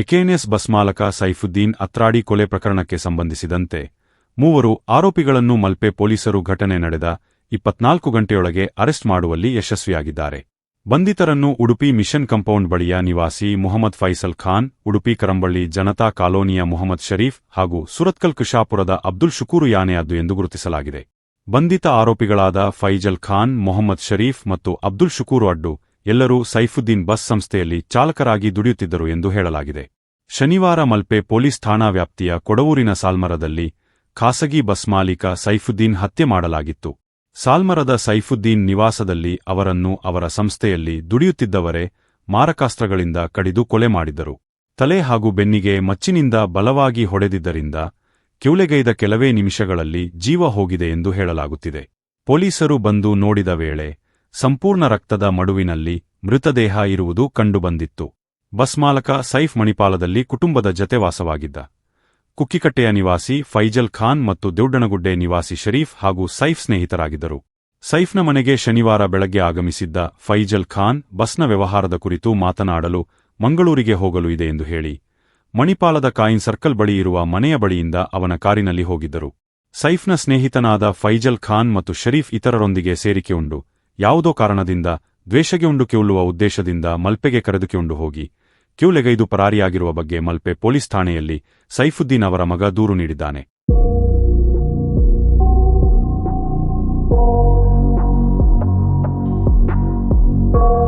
ಎಕೆಎನ್ಎಸ್ bus ಮಾಲಕ Saifuddin Atradi ಕೊಲೆ ಪ್ರಕರಣಕ್ಕೆ ಸಂಬಂಧಿಸಿದಂತೆ ಮೂವರು ಆರೋಪಿಗಳನ್ನು ಮಲ್ಪೆ ಪೊಲೀಸರು ಘಟನೆ ನಡೆದ ಇಪ್ಪತ್ನಾಲ್ಕು ಗಂಟೆಯೊಳಗೆ ಅರೆಸ್ಟ್ ಮಾಡುವಲ್ಲಿ ಯಶಸ್ವಿಯಾಗಿದ್ದಾರೆ. ಬಂಧಿತರನ್ನು ಉಡುಪಿ ಮಿಷನ್ ಕಂಪೌಂಡ್ ಬಳಿಯ ನಿವಾಸಿ ಮುಹಮ್ಮದ್ ಫೈಸಲ್ ಖಾನ್, ಉಡುಪಿ ಕರಂಬಳ್ಳಿ ಜನತಾ ಕಾಲೋನಿಯ ಮೊಹಮ್ಮದ್ ಶರೀಫ್ ಹಾಗೂ ಸುರತ್ಕಲ್ ಕುಶಾಪುರದ ಅಬ್ದುಲ್ ಶುಕೂರು ಯಾನೆಯಾದ್ದು ಎಂದು ಗುರುತಿಸಲಾಗಿದೆ. ಬಂಧಿತ ಆರೋಪಿಗಳಾದ ಫೈಜಲ್ ಖಾನ್, ಮೊಹಮ್ಮದ್ ಶರೀಫ್ ಮತ್ತು ಅಬ್ದುಲ್ ಶುಕೂರು ಅಡ್ಡು ಎಲ್ಲರೂ ಸೈಫುದ್ದೀನ್ ಬಸ್ ಸಂಸ್ಥೆಯಲ್ಲಿ ಚಾಲಕರಾಗಿ ದುಡಿಯುತ್ತಿದ್ದರು ಎಂದು ಹೇಳಲಾಗಿದೆ. ಶನಿವಾರ ಮಲ್ಪೆ ಪೊಲೀಸ್ ಠಾಣಾ ವ್ಯಾಪ್ತಿಯ ಕೊಡವೂರಿನ ಸಾಲ್ಮರದಲ್ಲಿ ಖಾಸಗಿ ಬಸ್ ಮಾಲೀಕ ಸೈಫುದ್ದೀನ್ ಹತ್ಯೆ ಮಾಡಲಾಗಿತ್ತು. ಸಾಲ್ಮರದ ಸೈಫುದ್ದೀನ್ ನಿವಾಸದಲ್ಲಿ ಅವರನ್ನು ಅವರ ಸಂಸ್ಥೆಯಲ್ಲಿ ದುಡಿಯುತ್ತಿದ್ದವರೇ ಮಾರಕಾಸ್ತ್ರಗಳಿಂದ ಕಡಿದು ಕೊಲೆ ಮಾಡಿದ್ದರು. ತಲೆ ಹಾಗೂ ಬೆನ್ನಿಗೆ ಮಚ್ಚಿನಿಂದ ಬಲವಾಗಿ ಹೊಡೆದಿದ್ದರಿಂದ ಕಿವುಳೆಗೈದ ಕೆಲವೇ ನಿಮಿಷಗಳಲ್ಲಿ ಜೀವ ಹೋಗಿದೆ ಎಂದು ಹೇಳಲಾಗುತ್ತಿದೆ. ಪೊಲೀಸರು ಬಂದು ನೋಡಿದ ವೇಳೆ ಸಂಪೂರ್ಣ ರಕ್ತದ ಮಡುವಿನಲ್ಲಿ ಮೃತದೇಹ ಇರುವುದು ಕಂಡುಬಂದಿತ್ತು. ಬಸ್ ಮಾಲಕ ಸೈಫ್ ಮಣಿಪಾಲದಲ್ಲಿ ಕುಟುಂಬದ ಜತೆ ವಾಸವಾಗಿದ್ದ. ಕುಕ್ಕಿಕಟ್ಟೆಯ ನಿವಾಸಿ ಫೈಜಲ್ ಖಾನ್ ಮತ್ತು ದೊಡ್ಡನಗುಡ್ಡೆ ನಿವಾಸಿ ಶರೀಫ್ ಹಾಗೂ ಸೈಫ್ ಸ್ನೇಹಿತರಾಗಿದ್ದರು. ಸೈಫ್ನ ಮನೆಗೆ ಶನಿವಾರ ಬೆಳಗ್ಗೆ ಆಗಮಿಸಿದ್ದ ಫೈಜಲ್ ಖಾನ್ ಬಸ್ನ ವ್ಯವಹಾರದ ಕುರಿತು ಮಾತನಾಡಲು ಮಂಗಳೂರಿಗೆ ಹೋಗಲು ಇದೆ ಎಂದು ಹೇಳಿ, ಮಣಿಪಾಲದ ಕಾಯಿನ್ ಸರ್ಕಲ್ ಬಳಿ ಇರುವ ಮನೆಯ ಬಳಿಯಿಂದ ಅವನ ಕಾರಿನಲ್ಲಿ ಹೋಗಿದ್ದರು. ಸೈಫ್ನ ಸ್ನೇಹಿತನಾದ ಫೈಜಲ್ ಖಾನ್ ಮತ್ತು ಶರೀಫ್ ಇತರರೊಂದಿಗೆ ಸೇರಿಕೆಯುಂಡು ಯಾವುದೋ ಕಾರಣದಿಂದ ದ್ವೇಷಗೆ ಉಂಡು ಕೇಳುವ ಉದ್ದೇಶದಿಂದ ಮಲ್ಪೆಗೆ ಕರೆದುಕೊಂಡು ಹೋಗಿ ಕ್ಯೂಲೆಗೈದು ಪರಾರಿಯಾಗಿರುವ ಬಗ್ಗೆ ಮಲ್ಪೆ ಪೊಲೀಸ್ ಠಾಣೆಯಲ್ಲಿ ಸೈಫುದ್ದೀನ್ ಅವರ ಮಗ ದೂರು ನೀಡಿದ್ದಾನೆ.